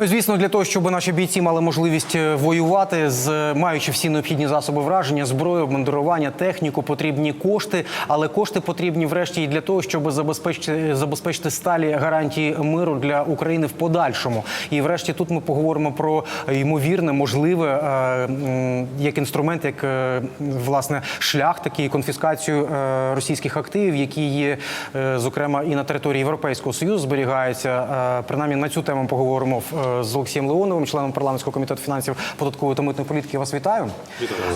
Звісно, для того, щоб наші бійці мали можливість е, воювати, з маючи всі необхідні засоби враження, зброю, обмундирування, техніку, потрібні кошти. Але кошти потрібні врешті і для того, щоб забезпечити забезпечити сталі гарантії миру для України в подальшому. І врешті тут ми поговоримо про ймовірне, можливе е, як інструмент, як е, власне шлях, такий конфіскацію е, російських активів, які є е, зокрема і на території Європейського союзу зберігаються. Е, Принаймні на цю тему поговоримо е, з Олексієм Леоновим, членом парламентського комітету фінансів податкової та митної політики. Я вас вітаю.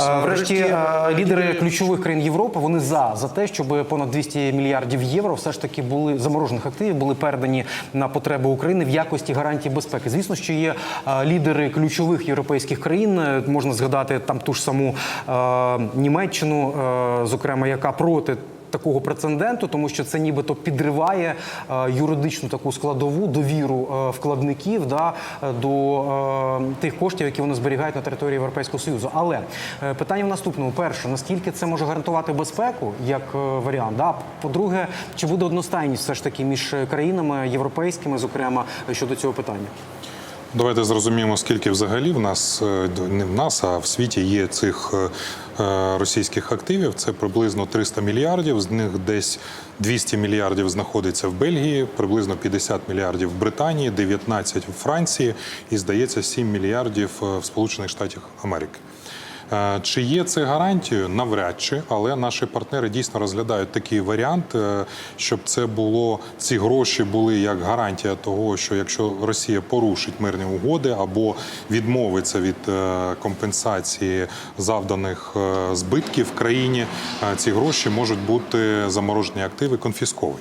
Е, Врешті е, лідери ключових країн Європи вони за за те, щоб понад 200 мільярдів євро все ж таки були заморожених активів, були передані на потреби України в якості гарантії безпеки. Звісно, що є е, лідери ключових європейських країн. е, Можна згадати там ту ж саму е, Німеччину, е, зокрема, яка проти. Такого прецеденту, тому що це нібито підриває е, юридичну таку складову довіру е, вкладників да, до е, тих коштів, які вони зберігають на території Європейського союзу. Але питання в наступному: перше, наскільки це може гарантувати безпеку як варіант? Да? По-друге, чи буде одностайність все ж таки між країнами європейськими, зокрема щодо цього питання? Давайте зрозуміємо, скільки взагалі в нас е, не в нас, а в світі є цих е, е, російських активів. Це приблизно 300 мільярдів. З них десь 200 мільярдів знаходиться в Бельгії, приблизно 50 мільярдів в Британії, 19 в Франції і здається 7 мільярдів в Сполучених Штатах Америки. Е, Чи є це гарантією? Навряд чи, але наші партнери дійсно розглядають такий варіант, е, щоб це було ці гроші були як гарантія того, що якщо Росія порушить мирні угоди або відмовиться від е, компенсації завданих збитків в країні, ці гроші можуть бути заморожені активи конфісковані.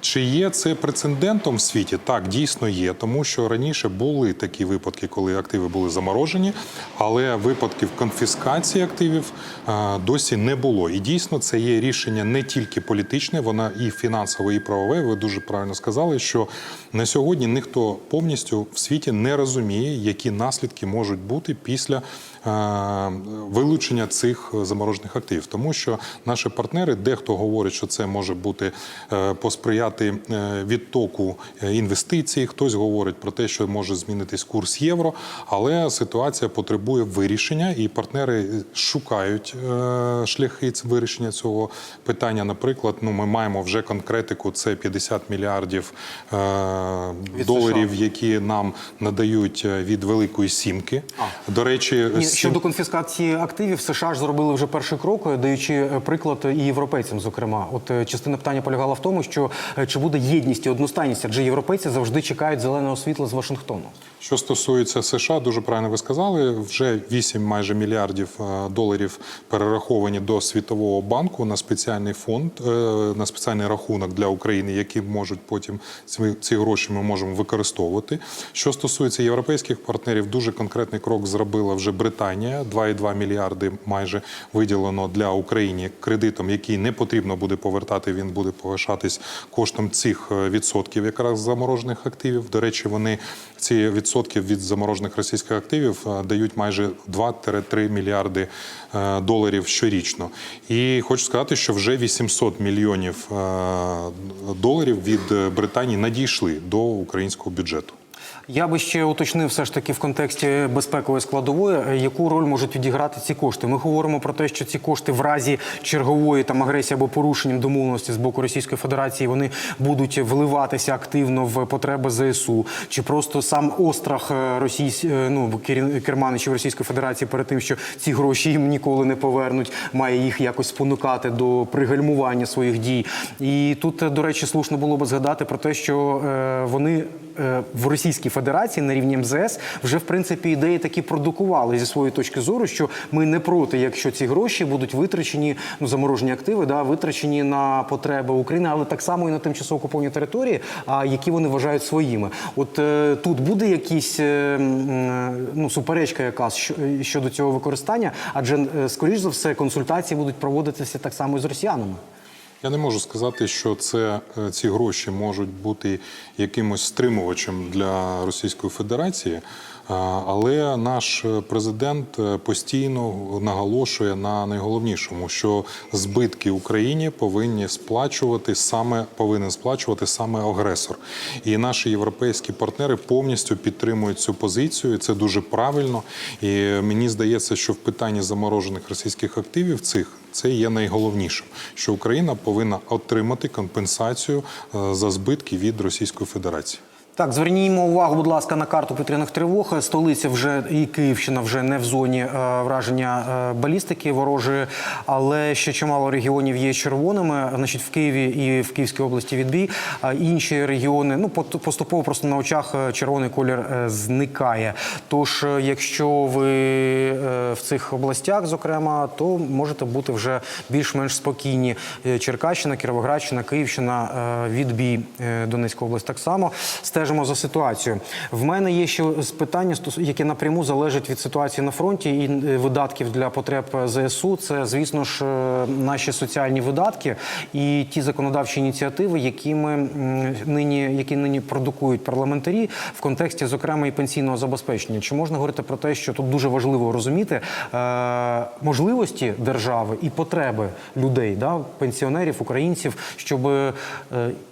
Чи є це прецедентом в світі? Так, дійсно є, тому що раніше були такі випадки, коли активи були заморожені, але випадків конфіскації активів е, досі не було. І дійсно це є рішення не тільки політичне, вона і фінансове, і правове. Ви дуже правильно сказали, що на сьогодні ніхто повністю в світі не розуміє, які наслідки можуть бути після вилучення цих заморожених активів, тому що наші партнери, дехто говорить, що це може бути е, посприяти е, відтоку е, інвестицій, хтось говорить про те, що може змінитись курс євро, але ситуація потребує вирішення, і партнери шукають е, шляхи вирішення цього питання. Наприклад, ну ми маємо вже конкретику: це 50 мільярдів е, доларів, які нам надають е, від Великої Сімки. До речі, Ні, щодо конфіскації активів, США ж зробили вже перший крок, е, даючи е, приклад і європейцям. Зокрема, от е, частина питання полягала в тому, що чи буде єдність і одностайність, адже європейці завжди чекають зеленого світла з Вашингтону. Що стосується США, дуже правильно ви сказали. Вже 8 майже мільярдів доларів перераховані до Світового банку на спеціальний фонд, на спеціальний рахунок для України, які можуть потім ці гроші ми можемо використовувати. Що стосується європейських партнерів, дуже конкретний крок зробила вже Британія. 2,2 мільярди майже виділено для України кредитом, який не потрібно буде повертати. Він буде повишатись коштом цих е, відсотків, якраз заморожених активів. До речі, вони ці відсотки від заморожених російських активів е, дають майже 2-3 мільярди е, доларів щорічно. І хочу сказати, що вже 800 мільйонів доларів від Британії надійшли до українського бюджету. Я би ще уточнив все ж таки в контексті безпекової складової, е, яку роль можуть відіграти ці кошти. Ми говоримо про те, що ці кошти в разі чергової там агресії або порушенням домовленості з боку Російської Федерації вони будуть вливатися активно в потреби ЗСУ, чи просто сам острах е, російсь, е, ну керманичів Російської Федерації перед тим, що ці гроші їм ніколи не повернуть, має їх якось спонукати до пригальмування своїх дій. І тут, до речі, слушно було би згадати про те, що вони в Російській Федерації на рівні МЗС вже в принципі ідеї такі продукували зі своєї точки зору, що ми не проти, якщо ці гроші будуть витрачені, ну заморожені активи, да, витрачені на потреби України, але так само і на тимчасово окуповані території, а які вони вважають своїми. От е, тут буде якісь е, е, ну суперечка, якась що- е, щодо цього використання, адже е, скоріш за все консультації будуть проводитися так само і з росіянами. Я не можу сказати, що це е, ці гроші можуть бути якимось стримувачем для Російської Федерації. Але наш е, президент е, постійно наголошує на найголовнішому, що збитки Україні повинні сплачувати саме повинен сплачувати саме агресор. І наші європейські партнери повністю підтримують цю позицію. і Це дуже правильно. І мені здається, що в питанні заморожених російських активів цих це є найголовнішим, що Україна повинна отримати компенсацію е, за збитки від Російської Федерації. Так, звернімо увагу, будь ласка, на карту повітряних тривог. Столиця вже і Київщина вже не в зоні е, враження е, балістики ворожої, але ще чимало регіонів є червоними. Значить, в Києві і в Київській області відбій. Інші регіони ну поступово просто на очах е, червоний колір зникає. Тож, якщо ви в цих областях, зокрема, то можете бути вже більш-менш спокійні. Черкащина, Кіровоградщина, Київщина, відбій Донецька область так само. Стежимо за ситуацією. В мене є ще питання, яке напряму залежить від ситуації на фронті і е, видатків для потреб ЗСУ. Це, звісно ж, е, наші соціальні видатки і ті законодавчі ініціативи, якими м, нині які нині продукують парламентарі в контексті, зокрема, і пенсійного забезпечення. Чи можна говорити про те, що тут дуже важливо розуміти е, можливості держави і потреби людей, да, пенсіонерів, українців, щоб е,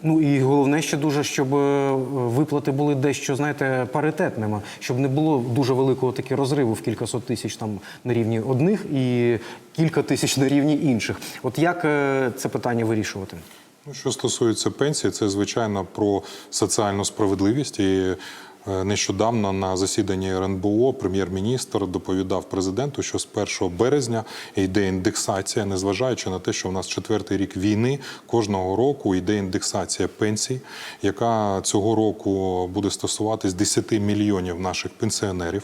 ну і головне ще дуже, щоб е, виплати були дещо, знаєте, паритетними, щоб не було дуже великого таки розриву в кількасот тисяч там на рівні одних і кілька тисяч на рівні інших. От як е, це питання вирішувати? Ну, що стосується пенсії, це звичайно про соціальну справедливість. І нещодавно на засіданні РНБО прем'єр-міністр доповідав президенту, що з 1 березня йде індексація, незважаючи на те, що в нас четвертий рік війни, кожного року йде індексація пенсій, яка цього року буде стосуватись 10 мільйонів наших пенсіонерів.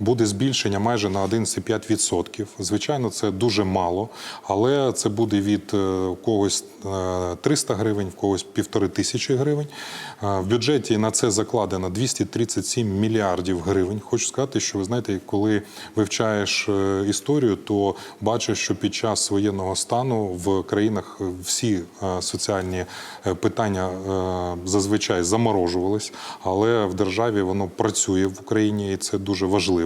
Буде збільшення майже на 11,5%. Звичайно, це дуже мало, але це буде від е, когось е, 300 гривень, в когось півтори тисячі гривень. Е, В бюджеті на це закладено 237 мільярдів гривень. Хочу сказати, що ви знаєте, коли вивчаєш е, історію, то бачиш, що під час воєнного стану в країнах всі е, соціальні е, питання е, зазвичай заморожувались, але в державі воно працює в Україні, і це дуже важливо.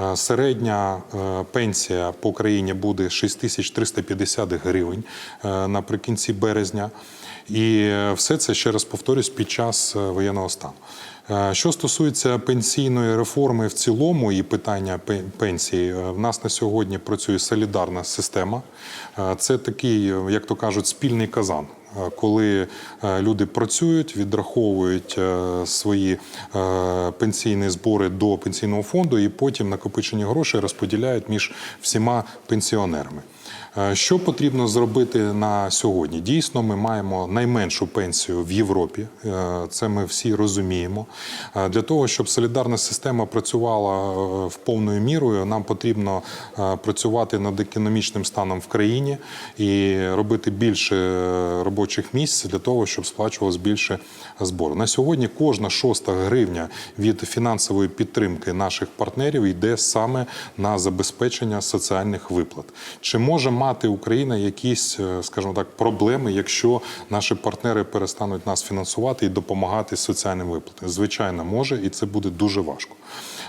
Е, Середня е, пенсія по країні буде 6350 гривень е, наприкінці березня. І все це ще раз повторюсь під час воєнного стану. Що стосується пенсійної реформи в цілому і питання пенсії, в нас на сьогодні працює солідарна система. Це такий, як то кажуть, спільний казан. Е, Коли е, люди працюють, відраховують е, свої пенсійні збори до пенсійного фонду і потім накопичені гроші розподіляють між всіма пенсіонерами. Е, Що потрібно зробити на сьогодні? Дійсно, ми маємо найменшу пенсію в Європі. Е, Це ми всі розуміємо. Е, Для того, щоб солідарна система працювала в повною мірою, нам потрібно працювати над економічним станом в країні і робити більше робочих місць для того, щоб сплачувалось більше збору. На сьогодні кожна шоста гривня від фінансової підтримки наших партнерів йде саме на забезпечення соціальних виплат. Чи може мати Україна якісь, е, скажімо так, проблеми, якщо наші партнери перестануть нас фінансувати і допомагати з соціальним виплатам? Звичайно, може, і це буде дуже важко.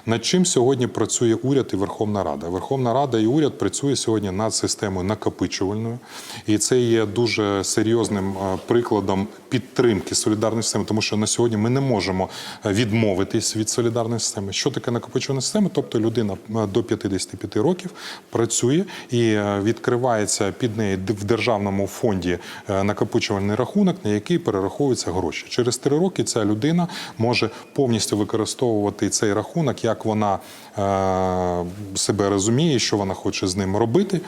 Над чим сьогодні працює уряд і Верховна Рада? Верховна Рада і уряд працює сьогодні над системою накопичувальною, і це є дуже серйозним е, прикладом підтримки солідарної системи, тому що на сьогодні ми не можемо е, відмовитись від солідарної системи. Що таке накопичувальна система? Тобто людина е, до 55 років працює і відкривається під неї в державному фонді накопичувальний рахунок, на який перераховуються гроші. Через три роки ця людина може повністю використовувати цей рахунок, як вона е, себе розуміє, що вона хоче з ним робити.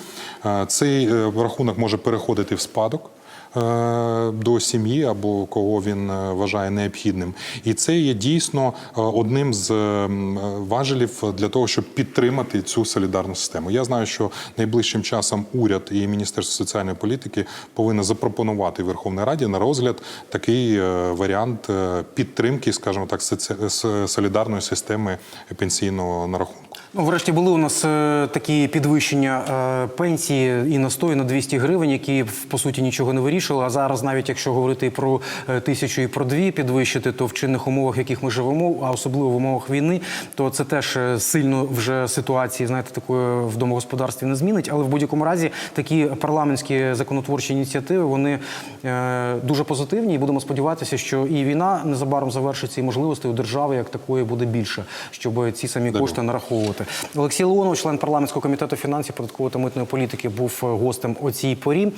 Е, Цей е, рахунок може переходити в спадок. Е, До сім'ї або кого він е, вважає необхідним, і це є дійсно е, одним з важелів для того, щоб підтримати цю солідарну систему. Я знаю, що найближчим часом уряд і Міністерство соціальної політики повинно запропонувати Верховній Раді на розгляд такий варіант підтримки, скажімо так, солідарної системи пенсійного нарахунку. Ну, врешті були у нас е, такі підвищення е, пенсії і на 100, і на 200 гривень, які по суті нічого не вирішили. А зараз, навіть якщо говорити про е, тисячу і про дві підвищити, то в чинних умовах, в яких ми живемо, а особливо в умовах війни, то це теж сильно вже ситуації, знаєте, такої в домогосподарстві не змінить. Але в будь-якому разі такі парламентські законотворчі ініціативи вони е, дуже позитивні, і будемо сподіватися, що і війна незабаром завершиться, і можливостей у держави як такої буде більше, щоб ці самі кошти нараховувати. Олексій Леонов, член парламентського комітету фінансів, податкової та митної політики, був е, гостем о цій порі.